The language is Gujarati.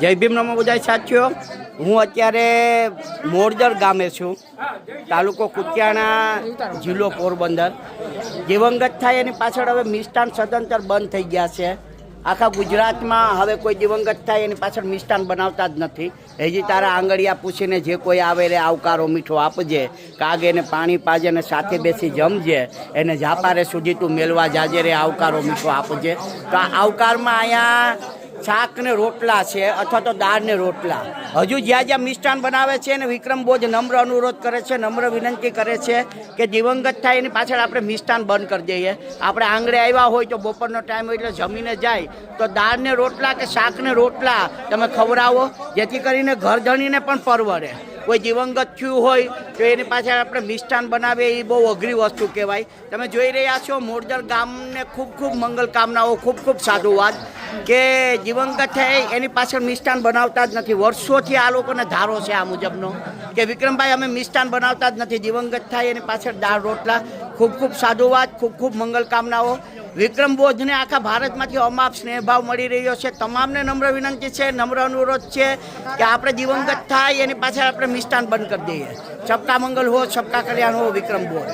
જય ભીમ નમો બધા સાથીઓ. હું અત્યારે મોરજર ગામે છું. તાલુકો કુતિયાણા જિલ્લો પોરબંદર. દિવંગત થાય એની પાછળ હવે મિષ્ટાન સદંતર બંધ થઈ ગયા છે. આખા ગુજરાતમાં હવે કોઈ દિવંગત થાય એની પાછળ મિષ્ટાન બનાવતા જ નથી. હજી તારા આંગળિયા પૂછીને જે કોઈ આવે રે આવકારો મીઠો આપજે, કાગ એને પાણી પાજે ને સાથે બેસી જમજે, એને જાપારે સુધી તું મેળવા જાજે રે, આવકારો મીઠો આપજે. તો આ આવકારમાં અહીંયા શાક ને રોટલા છે અથવા તો દાળ ને રોટલા. હજુ જ્યાં જ્યાં મિષ્ટાન બનાવે છે ને વિક્રમ બોજ નમ્ર અનુરોધ કરે છે, નમ્ર વિનંતી કરે છે કે દિવંગત થાય એની પાછળ આપણે મિષ્ટાન બંધ કરી દઈએ. આપણે આંગળે આવ્યા હોય તો બપોરનો ટાઈમ હોય એટલે જમીને જાય. તો દાળ ને રોટલા કે શાક ને રોટલા તમે ખવડાવો, જેથી કરીને ઘર ધણીને પણ પરવડે. કોઈ દિવંગત થયું હોય તો એની પાછળ આપણે મિષ્ટાન બનાવીએ, એ બહુ અઘરી વસ્તુ કહેવાય. તમે જોઈ રહ્યા છો મોરજર ગામને ખૂબ ખૂબ મંગલ કામનાઓ, ખૂબ ખૂબ સાધુવાદ. કે દિવંગત થાય એની પાછળ મિષ્ટાન બનાવતા જ નથી. વર્ષોથી આ લોકોને ધારો છે આ મુજબનો કે વિક્રમભાઈ અમે મિષ્ટાન બનાવતા જ નથી. દિવંગત થાય એની પાછળ દાળ રોટલા, ખૂબ ખૂબ સાધુવાદ, ખૂબ ખૂબ મંગલ કામનાઓ. વિક્રમ બોધને આખા ભારતમાંથી અમાપ સ્નેહભાવ મળી રહ્યો છે. તમામને નમ્ર વિનંતી છે, નમ્ર અનુરોધ છે કે આપણે દિવંગત થાય એની પાછળ આપણે મિષ્ટાન બંધ કરી દઈએ. સબકા મંગલ હો, સબકા કલ્યાણ હો, વિક્રમ બોધ